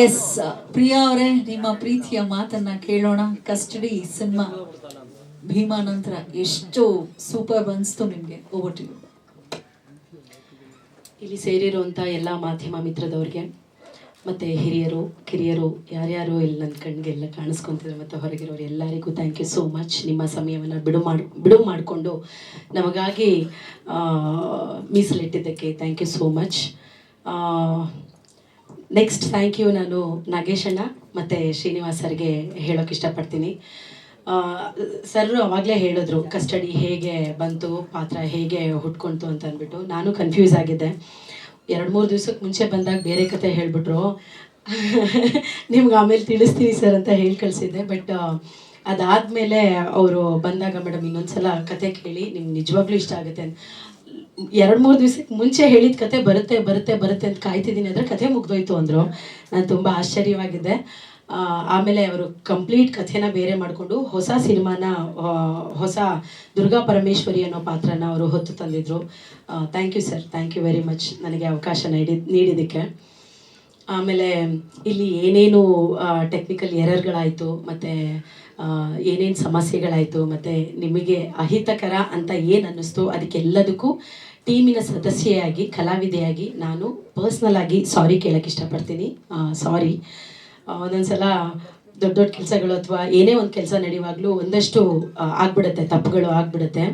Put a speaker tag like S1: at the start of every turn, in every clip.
S1: S Priya ಅವರೇ, ನಿಮ್ಮ ಪ್ರೀತಿಯ ಮಾತನ್ನ ಕೇಳೋಣ. ಕಸ್ಟಡಿ ಸಿನಿಮಾ ಭೀಮಾ ನಂತರ ಎಷ್ಟು ಸೂಪರ್ ಬನ್ಸ್ತು ನಿಮ್ಗೆ ಓವರ್
S2: ಇಲ್ಲಿ ಸೇರಿರುವಂಥ ಎಲ್ಲ ಮಾಧ್ಯಮ ಮಿತ್ರದವ್ರಿಗೆ, ಮತ್ತು ಹಿರಿಯರು, ಕಿರಿಯರು, ಯಾರ್ಯಾರು ಇಲ್ಲಿ ನನ್ನ ಕಣ್ಗೆಲ್ಲ ಕಾಣಿಸ್ಕೊತಿದ್ರು ಮತ್ತೆ ಹೊರಗಿರೋರು ಎಲ್ಲರಿಗೂ ಥ್ಯಾಂಕ್ ಯು ಸೋ ಮಚ್ ನಿಮ್ಮ ಸಮಯವನ್ನು ಬಿಡು ಮಾಡಿ, ಬಿಡು ಮಾಡಿಕೊಂಡು ನಮಗಾಗಿ ಮೀಸಲಿಟ್ಟಿದ್ದಕ್ಕೆ thank you so much next thank you ನಾನು ನಾಗೇಶಣ್ಣ ಮತ್ತು ಶ್ರೀನಿವಾಸ್ ಸರ್ಗೆ ಹೇಳೋಕೆ ಇಷ್ಟಪಡ್ತೀನಿ. ಸರ್ ಅವಾಗಲೇ ಹೇಳಿದ್ರು, ಕಸ್ಟಡಿ ಹೇಗೆ ಬಂತು, ಪಾತ್ರ ಹೇಗೆ ಹುಟ್ಕೊಂತು ಅಂತ ಅಂದ್ಬಿಟ್ಟು. ನಾನು ಕನ್ಫ್ಯೂಸ್ ಆಗಿದ್ದೆ. ಎರಡು ಮೂರು ದಿವ್ಸಕ್ಕೆ ಮುಂಚೆ ಬಂದಾಗ ಬೇರೆ ಕತೆ ಹೇಳಿಬಿಟ್ರು. ನಿಮ್ಗೆ ಆಮೇಲೆ ತಿಳಿಸ್ತೀನಿ ಸರ್ ಅಂತ ಹೇಳಿ ಕಳಿಸಿದ್ದೆ, ಬಟ್ ಅದಾದಮೇಲೆ ಅವರು ಬಂದಾಗ ಮೇಡಮ್ ಇನ್ನೊಂದು ಸಲ ಕತೆ ಕೇಳಿ, ನಿಮ್ಗೆ ನಿಜವಾಗ್ಲೂ ಇಷ್ಟ ಆಗುತ್ತೆ ಎರಡು ಮೂರು ದಿವಸಕ್ಕೆ ಮುಂಚೆ ಹೇಳಿದ ಕತೆ ಬರುತ್ತೆ ಬರುತ್ತೆ ಬರುತ್ತೆ ಅಂತ ಕಾಯ್ತಿದ್ದೀನಿ. ಅಂದರೆ ಕತೆ ಮುಗ್ದೋಯ್ತು ಅಂದರು. ನಾನು ತುಂಬ ಆಶ್ಚರ್ಯವಾಗಿದ್ದೆ. ಆಮೇಲೆ ಅವರು ಕಂಪ್ಲೀಟ್ ಕಥೆನ ಬೇರೆ ಮಾಡಿಕೊಂಡು ಹೊಸ ಸಿನಿಮಾನ ಹೊಸ ದುರ್ಗಾ ಪರಮೇಶ್ವರಿ ಅನ್ನೋ ಪಾತ್ರನ ಅವರು ಹೊತ್ತು ತಂದಿದ್ರು. Thank you sir thank you very much ನನಗೆ ಅವಕಾಶ ನೀಡಿ, ನೀಡಿದ್ದಕ್ಕೆ. ಆಮೇಲೆ ಇಲ್ಲಿ ಏನೇನು ಟೆಕ್ನಿಕಲ್ ಎರರ್ಗಳಾಯಿತು ಮತ್ತು ಏನೇನು ಸಮಸ್ಯೆಗಳಾಯಿತು, ಮತ್ತು ನಿಮಗೆ ಅಹಿತಕರ ಅಂತ ಏನು ಅನ್ನಿಸ್ತು, ಅದಕ್ಕೆಲ್ಲದಕ್ಕೂ ಟೀಮಿನ ಸದಸ್ಯೆಯಾಗಿ, ಕಲಾವಿದೆಯಾಗಿ ನಾನು ಪರ್ಸ್ನಲ್ ಆಗಿ ಸಾರಿ ಕೇಳಕ್ಕೆ ಇಷ್ಟಪಡ್ತೀನಿ. ಸಾರಿ ಒಂದೊಂದ್ಸಲ ದೊಡ್ಡ ದೊಡ್ಡ ಕೆಲಸಗಳು ಅಥವಾ ಏನೇ ಒಂದು ಕೆಲಸ ನಡೆಯುವಾಗಲೂ ಒಂದಷ್ಟು ಆಗ್ಬಿಡುತ್ತೆ, ತಪ್ಪುಗಳು ಆಗ್ಬಿಡುತ್ತೆ.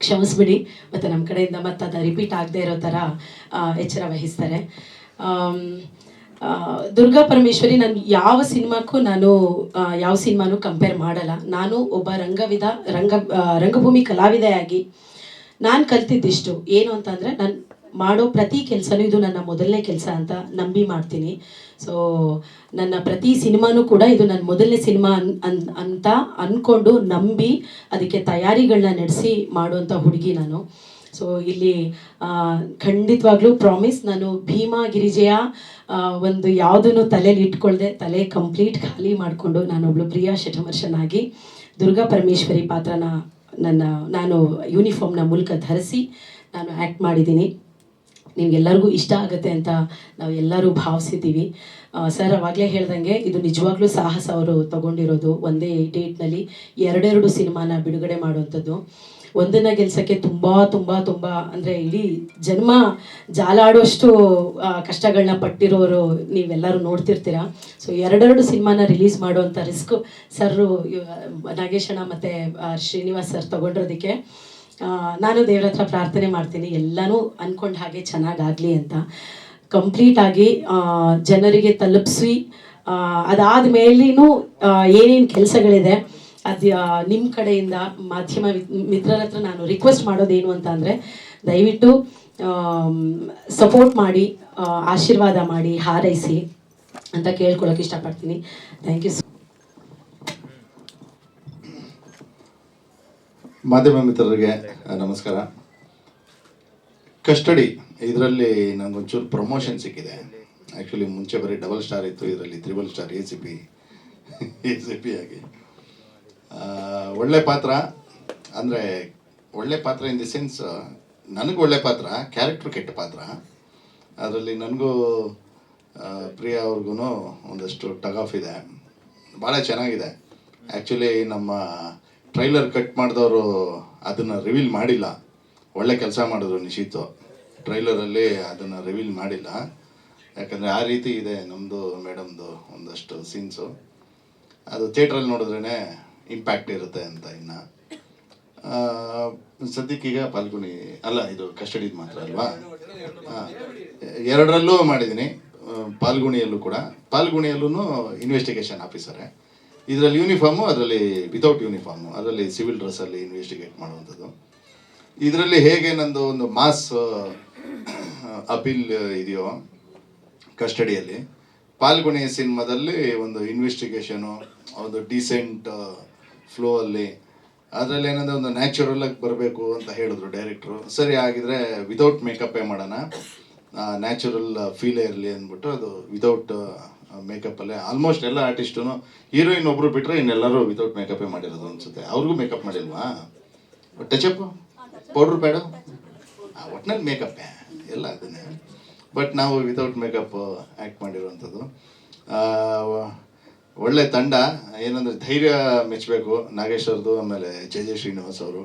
S2: ಕ್ಷಮಿಸ್ಬಿಡಿ, ಮತ್ತು ನಮ್ಮ ಕಡೆಯಿಂದ ಮತ್ತೆ ಅದು ರಿಪೀಟ್ ಆಗದೆ ಇರೋ ಥರ ಎಚ್ಚರ ವಹಿಸ್ತಾರೆ. ದುರ್ಗಾ ಪರಮೇಶ್ವರಿ ನಾನು ಯಾವ ಸಿನಿಮಾಕ್ಕೂ ನಾನು ಯಾವ ಸಿನಿಮಾನೂ ಕಂಪೇರ್ ಮಾಡಲ್ಲ. ನಾನು ಒಬ್ಬ ರಂಗವಿದ, ರಂಗ ರಂಗಭೂಮಿ ಕಲಾವಿದೆಯಾಗಿ ನಾನು ಕಲ್ತಿದ್ದಿಷ್ಟು ಏನು ಅಂತಂದರೆ ನಾನು ಮಾಡೋ ಪ್ರತಿ ಕೆಲಸನೂ ಇದು ನನ್ನ ಮೊದಲನೇ ಕೆಲಸ ಅಂತ ನಂಬಿ ಮಾಡ್ತೀನಿ. ಸೊ ನನ್ನ ಪ್ರತಿ ಸಿನಿಮಾನೂ ಕೂಡ ಇದು ನನ್ನ ಮೊದಲನೇ ಸಿನಿಮಾ ಅನ್, ಅನ್- ಅಂತ ಅಂದ್ಕೊಂಡು ನಂಬಿ ಅದಕ್ಕೆ ತಯಾರಿಗಳನ್ನ ನಡೆಸಿ ಮಾಡುವಂಥ ಹುಡುಗಿ ನಾನು. ಸೊ ಇಲ್ಲಿ ಖಂಡಿತವಾಗ್ಲೂ ಪ್ರಾಮಿಸ್ ನಾನು ಭೀಮಾ ಗಿರಿಜೆಯ ಒಂದು ಯಾವುದನ್ನು ತಲೆಯಲ್ಲಿ ಇಟ್ಕೊಳ್ಳದೆ ತಲೆ ಕಂಪ್ಲೀಟ್ ಖಾಲಿ ಮಾಡಿಕೊಂಡು ನಾನೊಬ್ಳು ಪ್ರಿಯಾ ಶಠಮರ್ಷನಾಗಿ ದುರ್ಗಾ ಪರಮೇಶ್ವರಿ ಪಾತ್ರನ ನನ್ನ, ನಾನು ಯೂನಿಫಾರ್ಮ್ನ ಮೂಲಕ ಧರಿಸಿ ನಾನು ಆ್ಯಕ್ಟ್ ಮಾಡಿದ್ದೀನಿ. ನಿಮಗೆಲ್ಲರಿಗೂ ಇಷ್ಟ ಆಗುತ್ತೆ ಅಂತ ನಾವು ಎಲ್ಲರೂ ಭಾವಿಸಿದ್ದೀವಿ. ಸರ್, ಅವಾಗಲೇ ಹೇಳ್ದಂಗೆ ಇದು ನಿಜವಾಗ್ಲೂ ಸಾಹಸ ಅವರು ತಗೊಂಡಿರೋದು ಒಂದೇ ಡೇಟ್ನಲ್ಲಿ ಎರಡೆರಡು ಸಿನಿಮಾನ ಬಿಡುಗಡೆ ಮಾಡುವಂಥದ್ದು. ಒಂದನ್ನ ಗೆಲ್ಸಕ್ಕೆ ತುಂಬ ತುಂಬ ತುಂಬ, ಅಂದರೆ ಇಡೀ ಜನ್ಮ ಜಾಲಾಡುವಷ್ಟು ಕಷ್ಟಗಳನ್ನ ಪಟ್ಟಿರೋರು ನೀವೆಲ್ಲರೂ ನೋಡ್ತಿರ್ತೀರ? ಸೊ ಎರಡೆರಡು ಸಿನಿಮಾನ ರಿಲೀಸ್ ಮಾಡುವಂಥ ರಿಸ್ಕ್ ಸರ್ರು ನಾಗೇಶಣ್ಣ ಮತ್ತು ಶ್ರೀನಿವಾಸ್ ಸರ್ ತಗೊಂಡಿರೋದಕ್ಕೆ ನಾನು ದೇವ್ರ ಹತ್ರ ಪ್ರಾರ್ಥನೆ ಮಾಡ್ತೀನಿ, ಎಲ್ಲನೂ ಅಂದ್ಕೊಂಡ ಹಾಗೆ ಚೆನ್ನಾಗಾಗಲಿ ಅಂತ. ಕಂಪ್ಲೀಟ್ ಆಗಿ ಜನರಿಗೆ ತಲುಪಿಸಿ ಅದಾದ ಮೇಲಿನೂ ಏನೇನು ಕೆಲಸಗಳಿದೆ ಅದು ನಿಮ್ಮ ಕಡೆಯಿಂದ ಮಾಧ್ಯಮ ಮಿತ್ರರ ಹತ್ರ ನಾನು ರಿಕ್ವೆಸ್ಟ್ ಮಾಡೋದೇನು ಅಂತ ಅಂದರೆ, ದಯವಿಟ್ಟು ಸಪೋರ್ಟ್ ಮಾಡಿ ಆಶೀರ್ವಾದ ಮಾಡಿ, ಹಾರೈಸಿ ಅಂತ ಕೇಳ್ಕೊಳಕ್ಕೆ ಇಷ್ಟಪಡ್ತೀನಿ. ಥ್ಯಾಂಕ್ ಯು
S3: ಮಾಧ್ಯಮ ಮಿತ್ರರಿಗೆ ನಮಸ್ಕಾರ. ಕಸ್ಟಡಿ, ಇದರಲ್ಲಿ ನನಗೊಂಚೂರು ಪ್ರಮೋಷನ್ ಸಿಕ್ಕಿದೆ. ಆ್ಯಕ್ಚುಲಿ ಮುಂಚೆ ಬರೀ ಡಬಲ್ ಸ್ಟಾರ್ ಇತ್ತು, ಇದರಲ್ಲಿ triple star A C P A C P ಆಗಿ. ಒಳ್ಳೆ ಪಾತ್ರ. ಅಂದರೆ ಒಳ್ಳೆ ಪಾತ್ರ ಇನ್ ದಿ ಸೆನ್ಸ್ ನನಗೆ ಒಳ್ಳೆ ಪಾತ್ರ ಕ್ಯಾರೆಕ್ಟ್ರ್ ಕೆಟ್ಟ ಪಾತ್ರ. ಅದರಲ್ಲಿ ನನಗೂ ಪ್ರಿಯಾ ಅವ್ರಿಗೂ ಒಂದಷ್ಟು ಟಗ್ ಆಫ್ ಇದೆ. ಭಾಳ ಚೆನ್ನಾಗಿದೆ. ಆ್ಯಕ್ಚುಲಿ ನಮ್ಮ ಟ್ರೈಲರ್ ಕಟ್ ಮಾಡಿದವರು ಅದನ್ನು ರಿವೀಲ್ ಮಾಡಿಲ್ಲ. ಒಳ್ಳೆ ಕೆಲಸ ಮಾಡಿದ್ರು ನಿಶಿತು ಟ್ರೈಲರಲ್ಲಿ ಅದನ್ನು ರಿವೀಲ್ ಮಾಡಿಲ್ಲ. ಯಾಕಂದರೆ ಆ ರೀತಿ ಇದೆ ನಮ್ಮದು ಮೇಡಮ್ದು ಒಂದಷ್ಟು ಸೀನ್ಸು ಅದು ಥಿಯೇಟ್ರಲ್ಲಿ ನೋಡಿದ್ರೇ ಇಂಪ್ಯಾಕ್ಟ್ ಇರುತ್ತೆ ಅಂತ ಇನ್ನು. ಸದ್ಯಕ್ಕೀಗ ಪಾಲ್ಗುಣಿ ಅಲ್ಲ, ಇದು ಕಸ್ಟಡಿದು ಮಾತ್ರ ಅಲ್ವಾ? ಎರಡರಲ್ಲೂ ಮಾಡಿದ್ದೀನಿ ಪಾಲ್ಗುಣಿಯಲ್ಲೂ ಕೂಡ. ಪಾಲ್ಗುಣಿಯಲ್ಲೂ ಇನ್ವೆಸ್ಟಿಗೇಷನ್ ಆಫೀಸರೇ ಇದರಲ್ಲಿ ಯೂನಿಫಾರ್ಮು ಅದರಲ್ಲಿ ವಿತೌಟ್ ಯೂನಿಫಾರ್ಮು ಅದರಲ್ಲಿ ಸಿವಿಲ್ ಡ್ರೆಸ್ಸಲ್ಲಿ ಇನ್ವೆಸ್ಟಿಗೇಟ್ ಮಾಡುವಂಥದ್ದು. ಇದರಲ್ಲಿ ಹೇಗೆ ನಂದು ಒಂದು ಮಾಸ್ ಅಪೀಲ್ ಇದೆಯೋ, ಕಸ್ಟಡಿಯಲ್ಲಿ, ಪಾಲ್ಗುಣಿ ಸಿನಿಮಾದಲ್ಲಿ ಒಂದು ಇನ್ವೆಸ್ಟಿಗೇಷನು ಒಂದು ಡೀಸೆಂಟ್ ಫ್ಲೋ ಅಲ್ಲಿ. ಅದರಲ್ಲಿ ಏನಂದ್ರೆ ಒಂದು ನ್ಯಾಚುರಲ್ ಆಗಿ ಬರಬೇಕು ಅಂತ ಹೇಳಿದ್ರು ಡೈರೆಕ್ಟ್ರು ಸರಿ ಆಗಿದ್ರೆ ವಿದೌಟ್ ಮೇಕಪ್ಪೇ ಮಾಡೋಣ. ನ್ಯಾಚುರಲ್ ಫೀಲೇ ಇರಲಿ ಅಂದ್ಬಿಟ್ಟು ಅದು ವಿದೌಟ್ ಮೇಕಪ್ಪಲ್ಲೇ ಆಲ್ಮೋಸ್ಟ್ ಎಲ್ಲ ಆರ್ಟಿಸ್ಟು ಹೀರೋಯಿನ್ ಒಬ್ರು ಬಿಟ್ಟರೆ ಇನ್ನೆಲ್ಲರೂ ವಿತೌಟ್ ಮೇಕಪ್ಪೇ ಮಾಡಿರೋದು ಅನ್ಸುತ್ತೆ. ಅವ್ರಿಗೂ ಮೇಕಪ್ ಮಾಡಿಲ್ವಾ? ಟಚಪ್ ಪೌಡ್ರ್ ಬೇಡ ಒಟ್ನಲ್ಲಿ ಮೇಕಪ್ಪೇ ಎಲ್ಲ ಅದನ್ನೇ. ಬಟ್ ನಾವು ವಿತೌಟ್ ಮೇಕಪ್ ಆ್ಯಕ್ಟ್ ಮಾಡಿರುವಂಥದ್ದು. ಒಳ್ಳೆ ತಂಡ. ಏನಂದರೆ ಧೈರ್ಯ ಮೆಚ್ಚಬೇಕು ನಾಗೇಶ್ ಅವ್ರದ್ದು ಆಮೇಲೆ ಜೆ ಜೆ ಶ್ರೀನಿವಾಸ್ ಅವರು.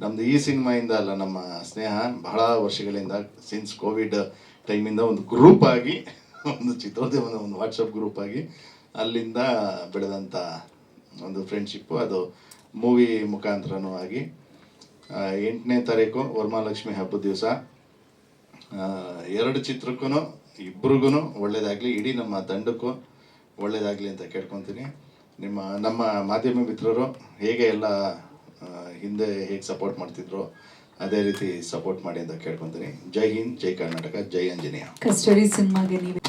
S3: ನಮ್ಮದು ಈ ಸಿನಿಮಾಯಿಂದ ಅಲ್ಲ, ನಮ್ಮ ಸ್ನೇಹ ಬಹಳ ವರ್ಷಗಳಿಂದ ಸಿನ್ಸ್ ಕೋವಿಡ್ ಟೈಮಿಂದ ಒಂದು ಗ್ರೂಪ್ ಆಗಿ, ಒಂದು ಚಿತ್ರೋದ್ಯಮದ ಒಂದು ವಾಟ್ಸಪ್ ಗ್ರೂಪ್ ಆಗಿ ಅಲ್ಲಿಂದ ಬೆಳೆದಂಥ ಒಂದು ಫ್ರೆಂಡ್ಶಿಪ್ಪು ಅದು ಮೂವಿ ಮುಖಾಂತರನೂ ಆಗಿ. ಎಂಟನೇ ತಾರೀಕು ವರಮಹಾಲಕ್ಷ್ಮಿ ಹಬ್ಬದ ದಿವಸ. ಎರಡು ಚಿತ್ರಕ್ಕೂ ಇಬ್ರಿಗೂ ಒಳ್ಳೆಯದಾಗಲಿ ಇಡೀ ನಮ್ಮ ತಂಡಕ್ಕೂ ಒಳ್ಳೇದಾಗಲಿ ಅಂತ ಕೇಳ್ಕೊತೀನಿ. ನಿಮ್ಮ ನಮ್ಮ ಮಾಧ್ಯಮ ಮಿತ್ರರು ಹೇಗೆ ಎಲ್ಲ ಹಿಂದೆ ಹೇಗೆ ಸಪೋರ್ಟ್ ಮಾಡ್ತಿದ್ರು ಅದೇ ರೀತಿ ಸಪೋರ್ಟ್ ಮಾಡಿ ಅಂತ ಕೇಳ್ಕೊತೀನಿ. ಜೈ ಹಿಂದ್ ಜೈ ಕರ್ನಾಟಕ ಜೈ ಆಂಜನೇಯ.
S1: ಕಸ್ಟಡಿ ಸಿನಿಮಾಗೆ ನೀವು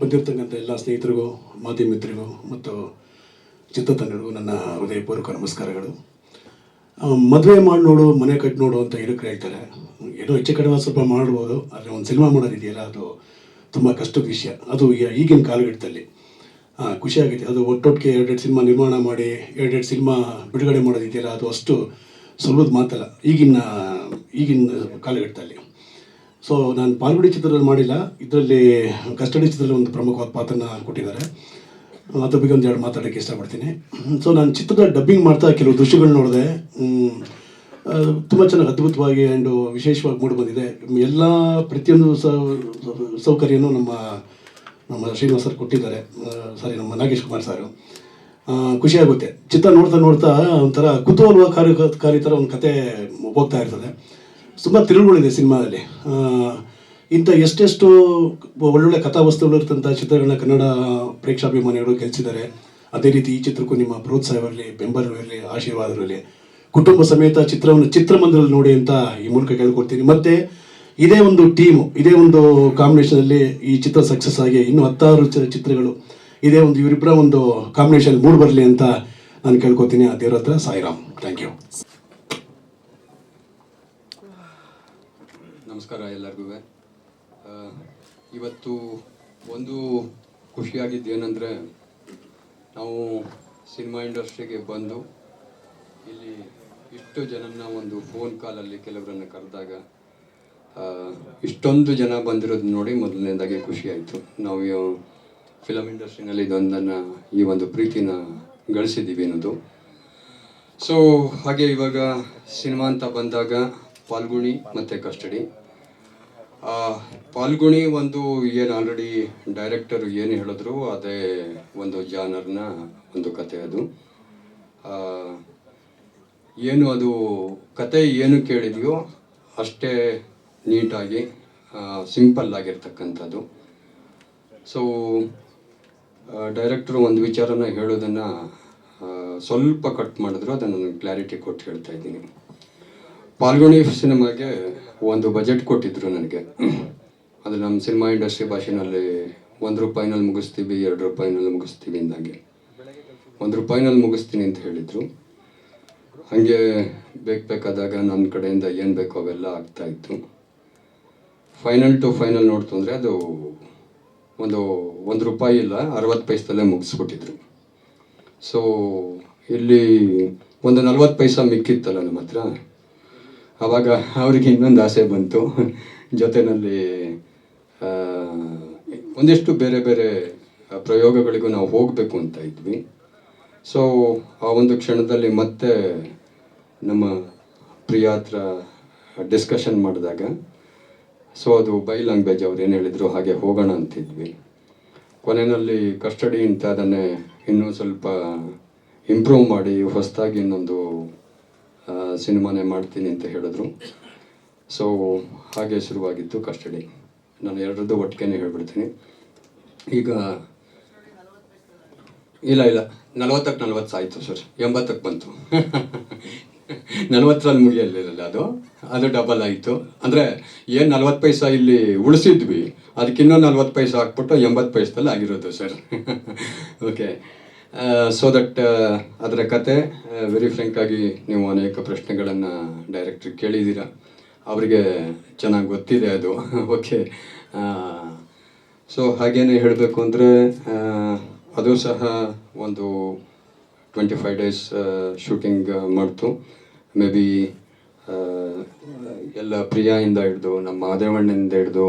S4: ಬಂದಿರತಕ್ಕಂಥ ಎಲ್ಲ ಸ್ನೇಹಿತರಿಗೂ ಮಾಧ್ಯಮ ಮಿತ್ರರಿಗೂ ಮತ್ತು ಚಿತ್ರತಂಡರಿಗೂ ನನ್ನ ಹೃದಯಪೂರ್ವಕ ನಮಸ್ಕಾರಗಳು. ಮದುವೆ ಮಾಡಿ ನೋಡು ಮನೆ ಕಟ್ಟಿ ನೋಡು ಅಂತ ಹೇಳಿ ಹೇಳ್ತಾರೆ? ಏನೋ ಹೆಚ್ಚು ಕಡಿಮೆ ಸ್ವಲ್ಪ ಮಾಡ್ಬೋದು ಆದರೆ ಒಂದು ಸಿನಿಮಾ ಮಾಡೋದಿದೆಯಲ್ಲ ಅದು ತುಂಬ ಕಷ್ಟದ ವಿಷಯ. ಅದು ಈಗಿನ ಕಾಲಘಟ್ಟದಲ್ಲಿ. ಖುಷಿಯಾಗಿದೆ ಅದು ಒಟ್ಟೊಟ್ಟಿಗೆ ಎರಡೆರಡು ಸಿನಿಮಾ ನಿರ್ಮಾಣ ಮಾಡಿ, ಎರಡೆರಡು ಸಿನಿಮಾ ಬಿಡುಗಡೆ ಮಾಡೋದಿದೆಯಲ್ಲ, ಅದು ಅಷ್ಟು ಸುಲಭದ ಮಾತಲ್ಲ ಈಗಿನ ಈಗಿನ ಕಾಲಘಟ್ಟದಲ್ಲಿ. ಸೊ ನಾನು ಪಾಲ್ಗುಡಿ ಚಿತ್ರದಲ್ಲಿ ಮಾಡಿಲ್ಲ. ಇದರಲ್ಲಿ ಕಸ್ಟಡಿ ಚಿತ್ರದಲ್ಲಿ ಒಂದು ಪ್ರಮುಖವಾದ ಪಾತ್ರನ ಕೊಟ್ಟಿದ್ದಾರೆ. ಅದ್ರ ಬಗ್ಗೆ ಒಂದು ಎರಡು ಮಾತಾಡೋಕ್ಕೆ ಇಷ್ಟಪಡ್ತೀನಿ. ಸೊ ನಾನು ಚಿತ್ರದ ಡಬ್ಬಿಂಗ್ ಮಾಡ್ತಾ ಕೆಲವು ದೃಶ್ಯಗಳು ನೋಡಿದೆ. ತುಂಬ ಚೆನ್ನಾಗಿ ಅದ್ಭುತವಾಗಿ ಆ್ಯಂಡ್ ವಿಶೇಷವಾಗಿ ಮೂಡಿ ಬಂದಿದೆ. ಎಲ್ಲ ಪ್ರತಿಯೊಂದು ಸೌಕರ್ಯನು ನಮ್ಮ ನಮ್ಮ ಶ್ರೀನಿವಾಸ್ ಸರ್ ಕೊಟ್ಟಿದ್ದಾರೆ. ಸಾರಿ, ನಮ್ಮ ನಾಗೇಶ್ ಕುಮಾರ್ ಸರ್. ಖುಷಿಯಾಗುತ್ತೆ ಚಿತ್ರ ನೋಡ್ತಾ ನೋಡ್ತಾ ಒಂಥರ ಕುತೂಹಲ ಕಾರಿ ಥರ ಒಂದು ಕತೆ ಹೋಗ್ತಾ ಇರ್ತದೆ. ತುಂಬ ತಿರುಳುಗಳಿದೆ ಸಿನಿಮಾದಲ್ಲಿ. ಇಂಥ ಎಷ್ಟೆಷ್ಟು ಒಳ್ಳೊಳ್ಳೆ ಕಥಾವಸ್ತುಗಳು ಇರ್ತಂಥ ಚಿತ್ರಗಳನ್ನ ಕನ್ನಡ ಪ್ರೇಕ್ಷಾಭಿಮಾನಿಗಳು ಗೆಲ್ಸಿದ್ದಾರೆ. ಅದೇ ರೀತಿ ಈ ಚಿತ್ರಕ್ಕೂ ನಿಮ್ಮ ಪ್ರೋತ್ಸಾಹವಿರಲಿ ಬೆಂಬಲವಿರಲಿ ಆಶೀರ್ವಾದವಿರಲಿ ಕುಟುಂಬ ಸಮೇತ ಚಿತ್ರವನ್ನು ಚಿತ್ರಮಂದಿರದಲ್ಲಿ ನೋಡಿ ಅಂತ ಈ ಮೂಲಕ ಕೇಳ್ಕೊಡ್ತೀನಿ. ಮತ್ತೆ ಇದೇ ಒಂದು ಟೀಮು ಇದೇ ಒಂದು ಕಾಂಬಿನೇಷನಲ್ಲಿ ಈ ಚಿತ್ರ ಸಕ್ಸಸ್ ಆಗಿ ಇನ್ನು ಹತ್ತಾರು ಚಿತ್ರಗಳು. ಇದೇ ಒಂದು ಇವರಿಬ್ಬರ ಒಂದು ಕಾಂಬಿನೇಷನ್ ಮೂಡ್ ಬರಲಿ ಅಂತ ನಾನು ಕೇಳ್ಕೊತೀನಿ. ಆ ದೇವ್ರ ಹತ್ರ ಸಾಯಿರಾಮ್. ಥ್ಯಾಂಕ್ ಯು
S5: ನಮಸ್ಕಾರ ಎಲ್ಲರಿಗೂ. ಇವತ್ತು ಒಂದು ಖುಷಿಯಾಗಿದ್ದು ಏನಂದರೆ ನಾವು ಸಿನಿಮಾ ಇಂಡಸ್ಟ್ರಿಗೆ ಬಂದು ಇಲ್ಲಿ ಇಷ್ಟು ಜನನ್ನ ಒಂದು ಫೋನ್ ಕಾಲಲ್ಲಿ ಕೆಲವರನ್ನು ಕರೆದಾಗ ಇಷ್ಟೊಂದು ಜನ ಬಂದಿರೋದು ನೋಡಿ ಮೊದಲನೇದಾಗಿ ಖುಷಿ ಆಯಿತು. ನಾವು ಫಿಲಮ್ ಇಂಡಸ್ಟ್ರಿನಲ್ಲಿ ಇದೊಂದನ್ನು, ಈ ಒಂದು ಪ್ರೀತಿನ ಗಳಿಸಿದ್ದೀವಿ ಅನ್ನೋದು. ಸೊ ಹಾಗೆ ಇವಾಗ ಸಿನಿಮಾ ಅಂತ ಬಂದಾಗ ಪಾಲ್ಗುಣಿ ಮತ್ತು ಕಸ್ಟಡಿ. ಪಾಲ್ಗುಣಿ ಒಂದು ಏನು ಆಲ್ರೆಡಿ ಡೈರೆಕ್ಟರು ಏನು ಹೇಳಿದ್ರು, ಅದೇ ಒಂದು ಜಾನರ್ನ ಒಂದು ಕತೆ ಅದು. ಏನು ಅದು ಕತೆ ಏನು ಕೇಳಿದೆಯೋ ಅಷ್ಟೇ ನೀಟಾಗಿ ಸಿಂಪಲ್ ಆಗಿರ್ತಕ್ಕಂಥದ್ದು. ಸೊ ಡೈರೆಕ್ಟ್ರು ಒಂದು ವಿಚಾರನ ಹೇಳೋದನ್ನು ಸ್ವಲ್ಪ ಕಟ್ ಮಾಡಿದ್ರು, ಅದನ್ನು ನನಗೆ ಕ್ಲಾರಿಟಿ ಕೊಟ್ಟು ಹೇಳ್ತಾ ಇದ್ದೀನಿ. ಪಾಲ್ಗೊಣಿ ಸಿನಿಮಾಗೆ ಒಂದು ಬಜೆಟ್ ಕೊಟ್ಟಿದ್ದರು ನನಗೆ. ಅದು ನಮ್ಮ ಸಿನಿಮಾ ಇಂಡಸ್ಟ್ರಿ ಭಾಷೆನಲ್ಲಿ ಒಂದು ರೂಪಾಯಿನಲ್ಲಿ ಮುಗಿಸ್ತೀವಿ, ಎರಡು ರೂಪಾಯಿನಲ್ಲಿ ಮುಗಿಸ್ತೀವಿ ಅಂದಾಗೆ. ಒಂದು ರೂಪಾಯಿನಲ್ಲಿ ಮುಗಿಸ್ತೀನಿ ಅಂತ ಹೇಳಿದರು. ಹಾಗೆ ಬೇಕು ಬೇಕಾದಾಗ ನನ್ನ ಕಡೆಯಿಂದ ಏನು ಬೇಕೋ ಅವೆಲ್ಲ ಆಗ್ತಾ ಇತ್ತು. ಫೈನಲ್ ಟು ಫೈನಲ್ ನೋಡ್ತು ಅಂದರೆ ಅದು ಒಂದು ಒಂದು ರೂಪಾಯಿ ಇಲ್ಲ, ಅರವತ್ತು ಪೈಸದಲ್ಲೇ ಮುಗಿಸ್ಬಿಟ್ಟಿದ್ರು. ಸೊ ಇಲ್ಲಿ ಒಂದು ನಲ್ವತ್ತು ಪೈಸಾ ಮಿಕ್ಕಿತ್ತಲ್ಲ ನಮ್ಮ ಹತ್ರ. ಆವಾಗ ಅವರಿಗೆ ಇನ್ನೊಂದು ಆಸೆ ಬಂತು. ಜೊತೆಯಲ್ಲಿ ಒಂದಿಷ್ಟು ಬೇರೆ ಬೇರೆ ಪ್ರಯೋಗಗಳಿಗೂ ನಾವು ಹೋಗಬೇಕು ಅಂತ ಇದ್ವಿ. ಸೊ ಆ ಒಂದು ಕ್ಷಣದಲ್ಲಿ ಮತ್ತೆ ನಮ್ಮ ಪ್ರಿಯ ಹತ್ರ ಡಿಸ್ಕಷನ್ ಮಾಡಿದಾಗ. ಸೊ ಅದು ಬೈ ಲ್ಯಾಂಗ್ವೇಜ್ ಅವ್ರು ಏನು ಹೇಳಿದ್ರು, ಹಾಗೆ ಹೋಗೋಣ ಅಂತಿದ್ವಿ. ಕೊನೆಯಲ್ಲಿ ಕಸ್ಟಡಿ ಅಂತ ಅದನ್ನೇ ಇನ್ನೂ ಸ್ವಲ್ಪ ಇಂಪ್ರೂವ್ ಮಾಡಿ ಹೊಸದಾಗಿ ಇನ್ನೊಂದು ಸಿನಿಮಾನೇ ಮಾಡ್ತೀನಿ ಅಂತ ಹೇಳಿದ್ರು. ಸೊ ಹಾಗೆ ಶುರುವಾಗಿತ್ತು ಕಸ್ಟಡಿ ನಾನು ಎರಡರದ್ದು ಒಟ್ಟಿಗೆ ಹೇಳ್ಬಿಡ್ತೀನಿ. ಈಗ ಇಲ್ಲ ಇಲ್ಲ. ನಲವತ್ತಕ್ಕೆ ನಲ್ವತ್ತು ಆಯಿತು ಸರ್. ಎಂಬತ್ತಕ್ಕೆ ಬಂತು. ನಲ್ವತ್ತರಲ್ಲಿ ಮುಗಿಯಲಿಲ್ಲ ಅದು. ಅದು ಡಬಲ್ ಆಯಿತು. ಅಂದರೆ ಏನು ನಲ್ವತ್ತು ಪೈಸಾ ಇಲ್ಲಿ ಉಳಿಸಿದ್ವಿ ಅದಕ್ಕಿನ್ನೂ ನಲ್ವತ್ತು ಪೈಸಾ ಹಾಕ್ಬಿಟ್ಟು ಎಂಬತ್ತು ಪೈಸದಲ್ಲಿ ಆಗಿರೋದು ಸರ್. ಓಕೆ ಸೊ ದಟ್ ಅದರ ಕತೆ ವೆರಿ ಫ್ರೆಂಕಾಗಿ ನೀವು ಅನೇಕ ಪ್ರಶ್ನೆಗಳನ್ನು ಡೈರೆಕ್ಟ್ರಿಗೆ ಕೇಳಿದ್ದೀರಾ. ಅವರಿಗೆ ಚೆನ್ನಾಗಿ ಗೊತ್ತಿದೆ ಅದು. ಓಕೆ ಸೊ ಹಾಗೇನೆ ಹೇಳಬೇಕು ಅಂದರೆ ಅದು ಸಹ ಒಂದು ಟ್ವೆಂಟಿ ಫೈವ್ ಡೇಸ್ ಶೂಟಿಂಗ್ ಮಾಡ್ತು. ಮೇ ಬಿ ಎಲ್ಲ ಪ್ರಿಯಾಯಿಂದ ಹಿಡಿದು, ನಮ್ಮ ಮಾದೇವಣ್ಣನಿಂದ ಹಿಡಿದು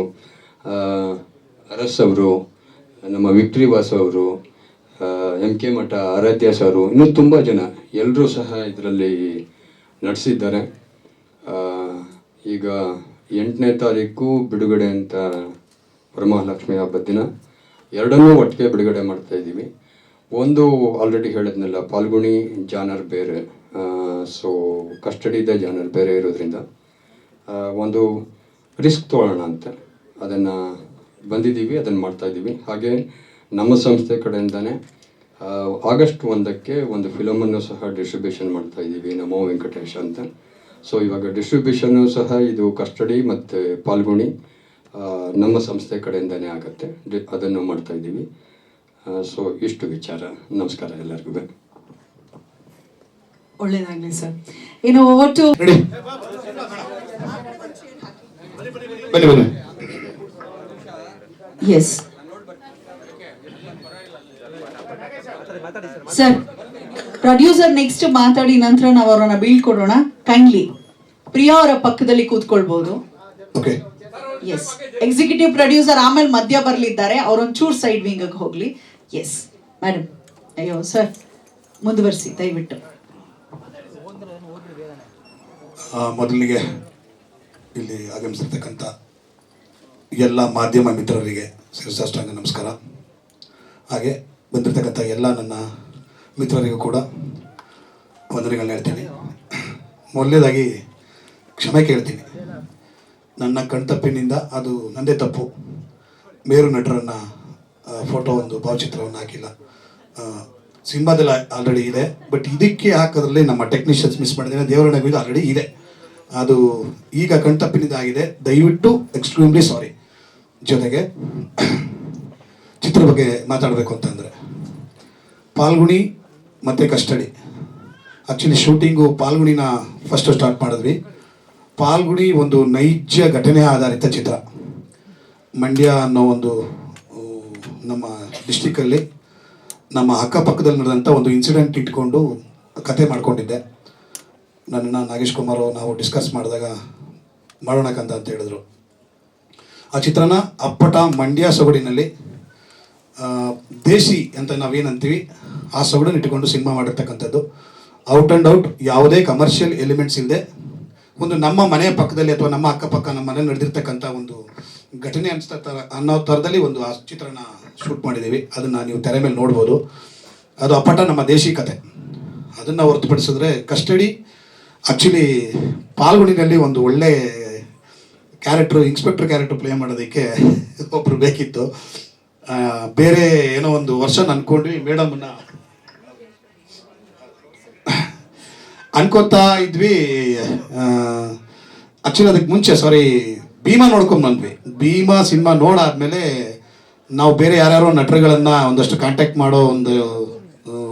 S5: ಅರಸ್ ಅವರು, ನಮ್ಮ ವಿಕ್ಟ್ರಿ ವಾಸ್ ಅವರು ಎಂ ಕೆ ಮಠ ಆರಾಧ್ಯ ಸರು ಇನ್ನೂ ತುಂಬ ಜನ ಎಲ್ಲರೂ ಸಹ ಇದರಲ್ಲಿ ನಡೆಸಿದ್ದಾರೆ. ಈಗ ಎಂಟನೇ ತಾರೀಕು ಬಿಡುಗಡೆ ಅಂತ ವರಮಹಾಲಕ್ಷ್ಮಿ ಹಬ್ಬದ ದಿನ. ಎರಡನ್ನೂ ಒಟ್ಟಿಗೆ ಬಿಡುಗಡೆ ಮಾಡ್ತಾಯಿದ್ದೀವಿ ಒಂದು ಆಲ್ರೆಡಿ ಹೇಳಿದ್ನಲ್ಲ, ಪಾಲ್ಗುಣಿ, ಜಾನರ್ ಬೇರೆ. ಸೊ ಕಸ್ಟಡಿ ಇದೆ ಜನರು ಬೇರೆ ಇರೋದ್ರಿಂದ ಒಂದು ರಿಸ್ಕ್ ತೊಗೊಳ್ಳೋಣ ಅಂತ ಅದನ್ನು ಬಂದಿದ್ದೀವಿ, ಅದನ್ನು ಮಾಡ್ತಾ ಇದ್ದೀವಿ. ಹಾಗೆ ನಮ್ಮ ಸಂಸ್ಥೆ ಕಡೆಯಿಂದನೇ ಆಗಸ್ಟ್ ಒಂದಕ್ಕೆ ಒಂದು ಫಿಲಮನ್ನು ಸಹ ಡಿಸ್ಟ್ರಿಬ್ಯೂಷನ್ ಮಾಡ್ತಾ ಇದ್ದೀವಿ, ನಮೋ ವೆಂಕಟೇಶ್ ಅಂತ. ಸೊ ಇವಾಗ ಡಿಸ್ಟ್ರಿಬ್ಯೂಷನ್ನು ಸಹ ಇದು ಕಸ್ಟಡಿ ಮತ್ತು ಪಾಲ್ಗುಣಿ ನಮ್ಮ ಸಂಸ್ಥೆ ಕಡೆಯಿಂದನೇ ಆಗುತ್ತೆ. ಅದನ್ನು ಮಾಡ್ತಾ ಇದ್ದೀವಿ. ಸೊ ಇಷ್ಟು ವಿಚಾರ. ನಮಸ್ಕಾರ ಎಲ್ಲರಿಗೂ.
S1: ಒಳ್ಳೇದಾಗ್ಲಿ ಸರ್. ಇನ್ನು ಒಟ್ಟು ಎಸ್ ಸರ್ ಪ್ರೊಡ್ಯೂಸರ್ ನೆಕ್ಸ್ಟ್ ಮಾತಾಡಿ ನಂತರ ನಾವು ಅವರನ್ನ ಬೀಳ್ಕೊಡೋಣ ಕೈಂಡ್ಲಿ ಪ್ರಿಯಾ ಅವರ ಪಕ್ಕದಲ್ಲಿ ಕೂತ್ಕೊಳ್ಬಹುದು ಎಸ್ ಎಕ್ಸಿಕ್ಯೂಟಿವ್ ಪ್ರೊಡ್ಯೂಸರ್ ಆಮೇಲೆ ಮಧ್ಯ ಬರ್ಲಿದ್ದಾರೆ. ಅವ್ರೊಂಚೂರು ಸೈಡ್ ವಿಂಗ್ ಹೋಗ್ಲಿ. ಎಸ್ ಮೇಡಮ್ ಅಯ್ಯೋ ಸರ್ ಮುಂದುವರಿಸಿ ದಯವಿಟ್ಟು
S6: ಆ, ಮೊದಲಿಗೆ ಇಲ್ಲಿ ಆಗಮಿಸಿರ್ತಕ್ಕಂಥ ಎಲ್ಲ ಮಾಧ್ಯಮ ಮಿತ್ರರಿಗೆ ಶಿರಸಾಷ್ಟಾಂಗ ನಮಸ್ಕಾರ. ಹಾಗೆ ಬಂದಿರತಕ್ಕಂಥ ಎಲ್ಲ ನನ್ನ ಮಿತ್ರರಿಗೂ ಕೂಡ ವಂದನೆಗಳನ್ನ ಹೇಳ್ತೀನಿ. ಮೊದಲನೇದಾಗಿ ಕ್ಷಮೆ ಕೇಳ್ತೀನಿ. ನನ್ನ ಕಣ್ತಪ್ಪಿನಿಂದ ಅದು ನಂದೇ ತಪ್ಪು. ಮೇರು ನಟರನ್ನು ಫೋಟೋ ಒಂದು, ಭಾವಚಿತ್ರವನ್ನು ಹಾಕಿಲ್ಲ. ಸಿನಿಮಾದಲ್ಲಿ ಆಲ್ರೆಡಿ ಇದೆ. ಬಟ್ ಇದಕ್ಕೆ ಹಾಕೋದ್ರಲ್ಲಿ ನಮ್ಮ ಟೆಕ್ನಿಷಿಯನ್ಸ್ ಮಿಸ್ ಮಾಡಿದ್ದೇನೆ. ದೇವರ ನಗುವುದು ಆಲ್ರೆಡಿ ಇದೆ. ಅದು ಈಗ ಕಣ್ತಪ್ಪಿನಿಂದ ಆಗಿದೆ ದಯವಿಟ್ಟು ಎಕ್ಸ್ಟ್ರೀಮ್ಲಿ ಸಾರಿ ಜೊತೆಗೆ ಚಿತ್ರ ಬಗ್ಗೆ ಮಾತಾಡಬೇಕು ಅಂತಂದರೆ. ಪಾಲ್ಗುಣಿ ಮತ್ತು ಕಸ್ಟಡಿ. ಆ್ಯಕ್ಚುಲಿ ಶೂಟಿಂಗು ಪಾಲ್ಗುಣಿನ ಫಸ್ಟು ಸ್ಟಾರ್ಟ್ ಮಾಡಿದ್ವಿ. ಪಾಲ್ಗುಣಿ ಒಂದು ನೈಜ ಘಟನೆ ಆಧಾರಿತ ಚಿತ್ರ. ಮಂಡ್ಯ ಅನ್ನೋ ಒಂದು ನಮ್ಮ ಡಿಸ್ಟಿಕಲ್ಲಿ ನಮ್ಮ ಅಕ್ಕಪಕ್ಕದಲ್ಲಿ ನಡೆದಂಥ ಒಂದು ಇನ್ಸಿಡೆಂಟ್ ಇಟ್ಕೊಂಡು ಕತೆ ಮಾಡ್ಕೊಂಡಿದ್ದೆ. ನನ್ನನ್ನು ನಾಗೇಶ್ ಕುಮಾರ್ ನಾವು ಡಿಸ್ಕಸ್ ಮಾಡಿದಾಗ ಮಾಡೋಣಕ್ಕಂತ ಅಂತ ಹೇಳಿದ್ರು. ಆ ಚಿತ್ರನ ಅಪ್ಪಟ ಮಂಡ್ಯ ಸೊಗಡಿನಲ್ಲಿ ದೇಸಿ ಅಂತ ನಾವೇನಂತೀವಿ, ಆ ಸೊಗಡನ್ನು ಇಟ್ಟುಕೊಂಡು ಸಿನಿಮಾ ಮಾಡಿರ್ತಕ್ಕಂಥದ್ದು. ಔಟ್ ಆ್ಯಂಡ್ ಔಟ್ ಯಾವುದೇ ಕಮರ್ಷಿಯಲ್ ಎಲಿಮೆಂಟ್ಸ್ ಇಲ್ಲದೆ ಒಂದು ನಮ್ಮ ಮನೆಯ ಪಕ್ಕದಲ್ಲಿ ಅಥವಾ ನಮ್ಮ ಅಕ್ಕಪಕ್ಕ ನಮ್ಮ ಮನೆ ನಡೆದಿರ್ತಕ್ಕಂಥ ಒಂದು ಘಟನೆ ಅನಿಸ್ತಾ ಥರ ಅನ್ನೋ ಥರದಲ್ಲಿ ಒಂದು ಆ ಚಿತ್ರನ ಶೂಟ್ ಮಾಡಿದ್ದೀವಿ. ಅದನ್ನು ನೀವು ತೆರೆ ಮೇಲೆ ನೋಡ್ಬೋದು. ಅದು ಅಪ್ಪಟ ನಮ್ಮ ದೇಶಿ ಕತೆ. ಅದನ್ನು ಹೊರತುಪಡಿಸಿದ್ರೆ ಕಸ್ಟಡಿ ಆ್ಯಕ್ಚುಲಿ ಪಾಲ್ಗುಣಿನಲ್ಲಿ ಒಂದು ಒಳ್ಳೆ ಕ್ಯಾರೆಕ್ಟ್ರು ಇನ್ಸ್ಪೆಕ್ಟರ್ ಕ್ಯಾರೆಕ್ಟರ್ ಪ್ಲೇ ಮಾಡೋದಕ್ಕೆ ಒಬ್ಬರು ಬೇಕಿತ್ತು. ಬೇರೆ ಏನೋ ಒಂದು ವರ್ಷ ಅನ್ಕೊಂಡ್ವಿ ಮೇಡಮನ್ನ ಅನ್ಕೋತಾ ಇದ್ವಿ. ಆ್ಯಕ್ಚುಲಿ ಅದಕ್ಕೆ ಮುಂಚೆ ಸಾರಿ ಭೀಮಾ ನೋಡ್ಕೊಂಡ್ ಬಂದ್ವಿ. ಭೀಮಾ ಸಿನಿಮಾ ನೋಡಾದ್ಮೇಲೆ ನಾವು ಬೇರೆ ಯಾರ್ಯಾರೋ ನಟರುಗಳನ್ನು ಒಂದಷ್ಟು ಕಾಂಟ್ಯಾಕ್ಟ್ ಮಾಡೋ ಒಂದು,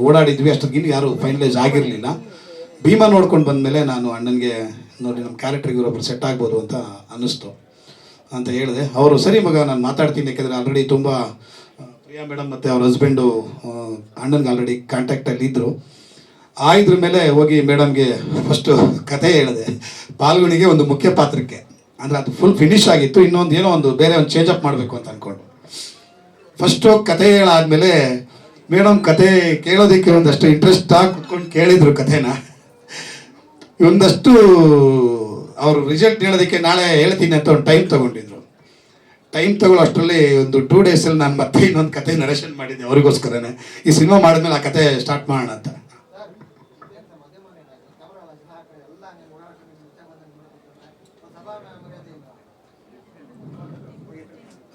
S6: ಓಡಾಡಿದ್ವಿ. ಅಷ್ಟೊತ್ತಿಗೆ ಯಾರು ಫೈನಲೈಸ್ ಆಗಿರಲಿಲ್ಲ. ಭೀಮಾ ನೋಡ್ಕೊಂಡು ಬಂದಮೇಲೆ ನಾನು ಅಣ್ಣನಿಗೆ, ನೋಡಿ ನಮ್ಮ ಕ್ಯಾರೆಕ್ಟ್ರಿಗೆ ಇವರೊಬ್ರು ಸೆಟ್ ಆಗ್ಬೋದು ಅಂತ ಅನ್ನಿಸ್ತು ಅಂತ ಹೇಳಿದೆ. ಅವರು, ಸರಿ ಮಗ, ನಾನು ಮಾತಾಡ್ತೀನಿ, ಯಾಕೆಂದರೆ ಆಲ್ರೆಡಿ ತುಂಬ ಪ್ರಿಯಾ ಮೇಡಮ್ ಮತ್ತು ಅವ್ರ ಹಸ್ಬೆಂಡು ಅಣ್ಣನಿಗೆ ಆಲ್ರೆಡಿ ಕಾಂಟ್ಯಾಕ್ಟಲ್ಲಿ ಇದ್ದರು ಆಯ್ದ್ರ ಮೇಲೆ ಹೋಗಿ ಮೇಡಮ್ಗೆ ಫಸ್ಟು ಕತೆ ಹೇಳಿದೆ. ಪಾಲ್ಗುಣಿಗೆ ಒಂದು ಮುಖ್ಯ ಪಾತ್ರಕ್ಕೆ. ಅಂದರೆ ಅದು ಫುಲ್ ಫಿನಿಶ್ ಆಗಿತ್ತು, ಇನ್ನೊಂದು ಏನೋ ಒಂದು, ಬೇರೆ ಒಂದು ಚೇಂಜ್ ಅಪ್ ಮಾಡಬೇಕು ಅಂತ ಅಂದ್ಕೊಂಡು ಫಸ್ಟು ಕತೆ ಹೇಳಾದ್ಮೇಲೆ ಮೇಡಮ್ ಕತೆ ಕೇಳೋದಕ್ಕೆ ಒಂದಷ್ಟು ಇಂಟ್ರೆಸ್ಟ್ ಆಗಿ ಕುತ್ಕೊಂಡು ಕೇಳಿದರು ಕತೆನ ಒಂದಷ್ಟು ಅವರು ರಿಸಲ್ಟ್ ಹೇಳೋದಕ್ಕೆ ನಾಳೆ ಹೇಳ್ತೀನಿ ಅಂತ ಒಂದು ಟೈಮ್ ತಗೊಂಡಿದ್ರು. ಟೈಮ್ ತಗೊಳ್ಳೋ ಅಷ್ಟರಲ್ಲಿ ಒಂದು ಟೂ ಡೇಸಲ್ಲಿ ನಾನು ಮತ್ತೆ ಇನ್ನೊಂದು ಕತೆ ನರೇಷನ್ ಮಾಡಿದ್ದೆ ಅವ್ರಿಗೋಸ್ಕರನೇ. ಈ ಸಿನಿಮಾ ಮಾಡಿದ್ಮೇಲೆ ಆ ಕತೆ ಸ್ಟಾರ್ಟ್ ಮಾಡೋಣ ಅಂತ.